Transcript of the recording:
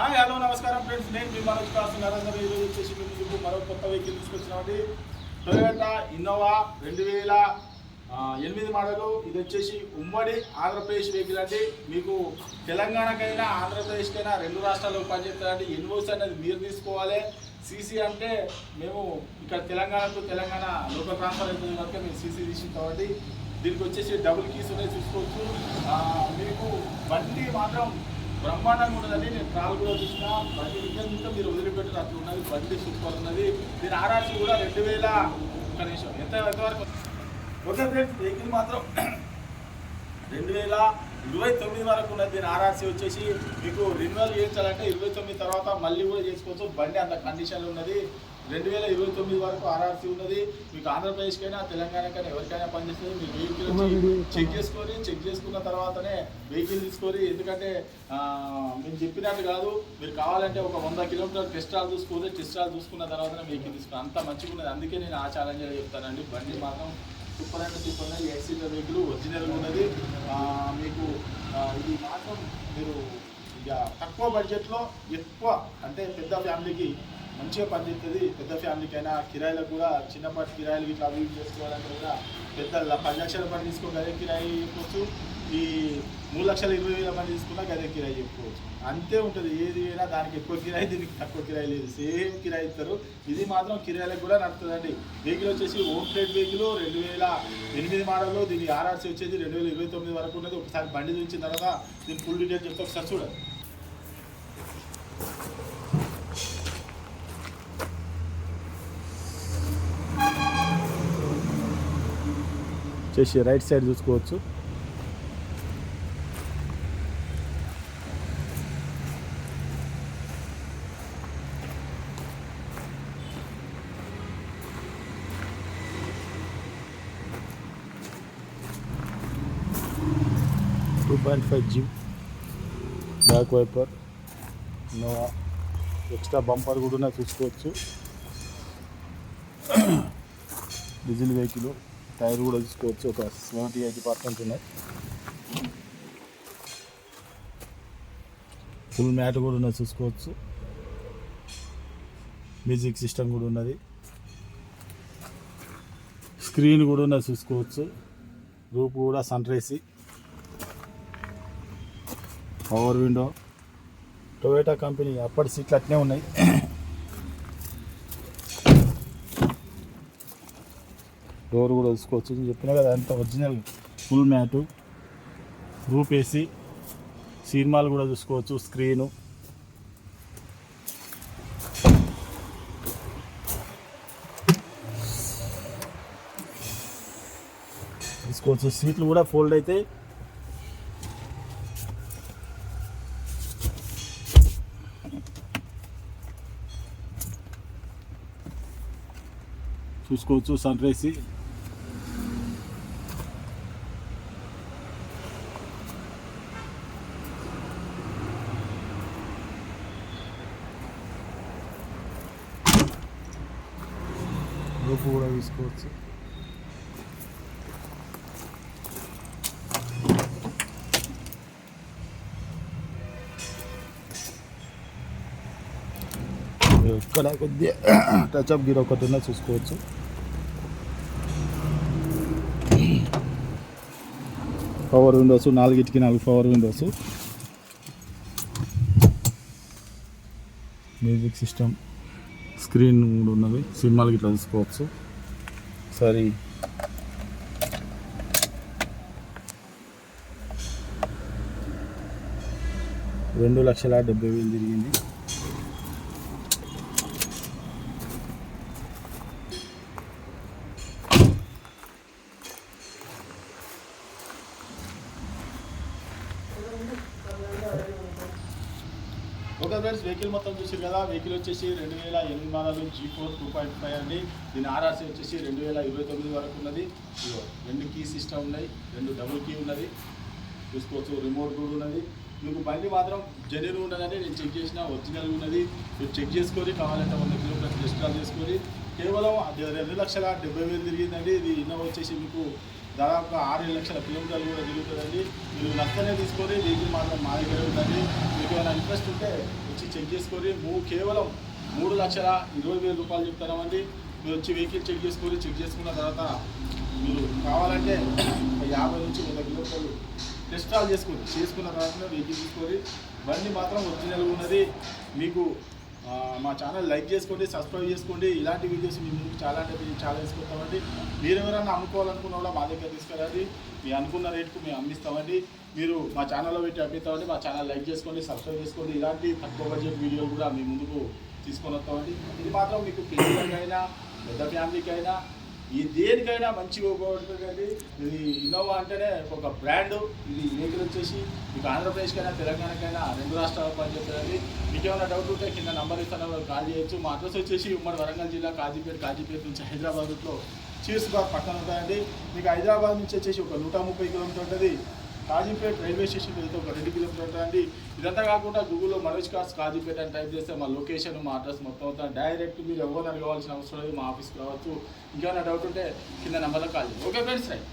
Hi hello నమస్కారం friends. నేను మీ మనోజ్ కాసు. నరేంద్ర ఈరోజు వచ్చేసి మీ ముందుకు మరో కొత్త వెహికల్ తీసుకొచ్చినామండి. టొయోటా ఇన్నోవా రెండు వేల ఎనిమిది మోడలు. ఇది వచ్చేసి ఉమ్మడి ఆంధ్రప్రదేశ్ వెహికల్ అండి. మీకు తెలంగాణకైనా ఆంధ్రప్రదేశ్కైనా రెండు రాష్ట్రాల్లో పనిచేస్తారండి. ఎన్ఓసి అనేది మీరు తీసుకోవాలి. సీసీ అంటే మేము ఇక్కడ తెలంగాణకు తెలంగాణ లోకల్ ట్రాన్స్ఫర్ అవుతుంది కనుక మేము సీసీ తీసి కాబట్టి దీనికి వచ్చేసి డబుల్ కీస్ ఉన్నాయి చూసుకోవచ్చు. మీకు బండి మాత్రం బ్రహ్మాండంగా ఉన్నదండి నేను ట్రాల్ కూడా చూసిన బండి ఇంకా మీరు వదిలిపెట్టారు అట్లా ఉన్నది బండి సూపర్ ఉన్నది. దీని ఆర్ఆర్సీ కూడా రెండు వేల కనీసం నిమిషం. ఎంత ఎంతవరకు? ఓకే ఫ్రెండ్స్ వెహికల్ మాత్రం రెండు వేల ఇరవై తొమ్మిది వరకు ఉన్నది దీని ఆర్ఆర్సీ వచ్చేసి మీకు రెన్యువల్ చేయించాలంటే ఇరవై తొమ్మిది తర్వాత మళ్ళీ కూడా చేసుకోవచ్చు. బండి అంత కండిషన్లో ఉన్నది. రెండు వేల ఇరవై తొమ్మిది వరకు ఆర్ఆర్సీ ఉన్నది. మీకు ఆంధ్రప్రదేశ్కైనా తెలంగాణకైనా ఎవరికైనా పనిచేస్తుంది. మీ వెహికల్ చెక్ చేసుకొని చెక్ చేసుకున్న తర్వాతనే వెహికల్ తీసుకొని ఎందుకంటే మేము చెప్పినట్టు కాదు. మీరు కావాలంటే ఒక వంద కిలోమీటర్ టెస్ట్ రాల్ చూసుకొని టెస్ట్ రాల్ చూసుకున్న తర్వాతనే వెహికల్ తీసుకుని అంత మంచిగా ఉన్నది అందుకే నేను ఆ ఛాలెంజ్ చెప్తానండి. బండి మాత్రం సూపర్ అండ్ సూపర్ ఉన్నది ఎయిట్ రేట్లు వెహికల్ ఒరిజినల్ ఉన్నది. మీకు ఇది మాత్రం మీరు ఇక తక్కువ బడ్జెట్లో ఎక్కువ అంటే పెద్ద ఫ్యామిలీకి మంచిగా పనిచేస్తుంది పెద్ద ఫ్యామిలీకి అయినా కిరాయిలకు కూడా చిన్నపాటి కిరాయిలు ఇట్లా అవి ఇవి చేసుకోవాలంటే కూడా పెద్ద పది లక్షల పని తీసుకో గదే కిరాయి చెప్పవచ్చు ఈ మూడు లక్షల ఇరవై వేల మంది తీసుకున్నా గదే కిరాయి చెప్పుకోవచ్చు అంతే ఉంటుంది. ఏది అయినా దానికి ఎక్కువ కిరాయి దీనికి తక్కువ కిరాయి లేదు. సేమ్ కిరాయి ఇస్తారు. ఇది మాత్రం కిరాయిలకు కూడా నడుతుందండి వెహికల్ వచ్చేసి ఓమ్ ప్లేట్ వెహికల్ రెండు వేల ఎనిమిది మోడల్లో దీని ఆర్ఆర్సీ వచ్చేది రెండు వేల ఇరవై తొమ్మిది వరకు ఉన్నది. ఒకసారి బండి చూసిన తర్వాత దీని ఫుల్ డీటెయిల్స్ చెప్తే. ఒకసారి చూడండి. చేసి రైట్ సైడ్ చూసుకోవచ్చు. Two point five G back wiper extra bumper కూడా చూసుకోవచ్చు. డీజిల్ వెహికల్ టైర్ కూడా చూసుకోవచ్చు ఒక సెవెంటీ ఎయిటీ పర్సెంట్ ఉన్నాయి. ఫుల్ మ్యాట్ కూడా ఉన్నది చూసుకోవచ్చు. మ్యూజిక్ సిస్టమ్ కూడా ఉన్నది. స్క్రీన్ కూడా ఉన్నది చూసుకోవచ్చు. రూప్ కూడా సన్ రేసి పవర్ విండో. టొయోటా కంపెనీ అప్పటి సీట్లు అట్నే ఉన్నాయి. డోర్ కూడా చూసుకోవచ్చు నేను చెప్పినా కదా అంత ఒరిజినల్ ఫుల్ మ్యాటు రూప్ వేసి సినిమాలు కూడా చూసుకోవచ్చు స్క్రీను తీసుకోవచ్చు సీట్లు కూడా ఫోల్డ్ అయితే చూసుకోవచ్చు సన్ రేసి రూపు కూడా తీసుకోవచ్చు. ఇక్కడ కొద్దిగా టచ్అప్ గీర్ ఒకటి ఉన్నా చూసుకోవచ్చు. పవర్ విండోస్ నాలుగిటికి నాలుగు power windows music system screen కూడా ఉన్నది. సినిమాలకి ఇట్లా చూసుకోవచ్చు సరే. రెండు లక్షల డెబ్బై వేలు తిరిగింది. ఓకే ఫ్రెండ్స్ వెహికల్ మొత్తం చూసారు కదా. వెహికల్ వచ్చేసి రెండు వేల ఎనిమిది model G four two point five అండి. దీని ఆర్ఆర్సీ వచ్చేసి రెండు వేల ఇరవై తొమ్మిది వరకు ఉన్నది. రెండు కీ సిస్టమ్ ఉన్నాయి రెండు డబుల్ కీ ఉన్నది. చూసుకోవచ్చు రిమోట్ కూడా ఉన్నది. మీకు బండి మాత్రం జెన్యున్ ఉన్నదని నేను చెక్ చేసిన ఒరిజినల్ ఉన్నది. మీరు చెక్ చేసుకొని కావాలంటే వంద కిలోమీటర్ ఇన్స్టాల్ చేసుకొని కేవలం రెండు లక్షల డెబ్బై వేలు తిరిగిందండి. ఇది ఇన్నోవా వచ్చేసి మీకు దాదాపు ఆరు ఏడు లక్షల కిలోమీటర్లు కూడా తిరుగుతుందండి. మీరు నష్టనే తీసుకొని వెహికల్ మాత్రం మా దగ్గర ఉందండి మీకు ఏమైనా ఇంట్రెస్ట్ ఉంటే వచ్చి చెక్ చేసుకొని మూ కేవలం మూడు లక్షల ఇరవై వేల రూపాయలు చెప్తామండి మీరు వచ్చి వెహికల్ చెక్ చేసుకొని చెక్ చేసుకున్న తర్వాత మీరు కావాలంటే యాభై నుంచి వంద కిలోమీటర్లు టెస్ట్ ఆల్ చేసుకొని చేసుకున్న తర్వాత వెహికల్ తీసుకొని బండి మాత్రం ఒరిజినల్ ఉన్నది. మీకు మా ఛానల్ లైక్ చేసుకోండి సబ్స్క్రైబ్ చేసుకోండి. ఇలాంటి వీడియోస్ మీ ముందుకు చాలా అంటే మేము చాలా తీసుకొస్తామండి. మీరు ఎవరైనా అమ్ముకోవాలనుకున్న కూడా మా దగ్గర తీసుకురండి మీ అనుకున్న రేట్కు మేము అందిస్తామండి మీరు మా ఛానల్లో పెట్టి అమ్మిస్తామండి. మా ఛానల్ లైక్ చేసుకోండి సబ్స్క్రైబ్ చేసుకోండి. ఇలాంటి తక్కువ బడ్జెట్ వీడియోలు కూడా మీ ముందుకు తీసుకొని వస్తామండి. ఇది మాత్రం మీకు పిల్లలకైనా పెద్ద ఫ్యామిలీకైనా ఈ దేనికైనా మంచిగా ఉపయోగపడుతుంది ఇది ఇన్నోవా అంటేనే ఒక బ్రాండ్. ఇది వెహికల్ వచ్చేసి మీకు ఆంధ్రప్రదేశ్కైనా తెలంగాణకైనా రెండు రాష్ట్రాలకు పనిచేస్తుంది మీకు ఏమైనా డౌట్ ఉంటే కింద నంబర్ ఇస్తాను కాల్ చేయొచ్చు. మా అడ్రస్ వచ్చేసి ఉమ్మడి వరంగల్ జిల్లా కాజీపేట కాజీపేట నుంచి హైదరాబాద్లో చీర్స్బాగ్ పక్కన ఉంటుందండి మీకు హైదరాబాద్ నుంచి వచ్చేసి ఒక నూట ముప్పై కిలోమీటర్ ఉంటుంది. కాజీపేట రైల్వే స్టేషన్ వెళ్తే ఒక రెండు కిలోమీటర్ అండి ఇదంతా కాకుండా గూగుల్లో మనోజ్ కార్స్ కాజీపేట అని టైప్ చేస్తే మా లొకేషన్ మా అడ్రస్ మొత్తం అంతా డైరెక్ట్ మీరు ఎవరు అడగవలసిన అవసరం లేదు మా ఆఫీస్కి రావచ్చు. ఇంకేమైనా డౌట్ ఉంటే కింద నెంబర్లో కాల్ చేయండి. Okay friends right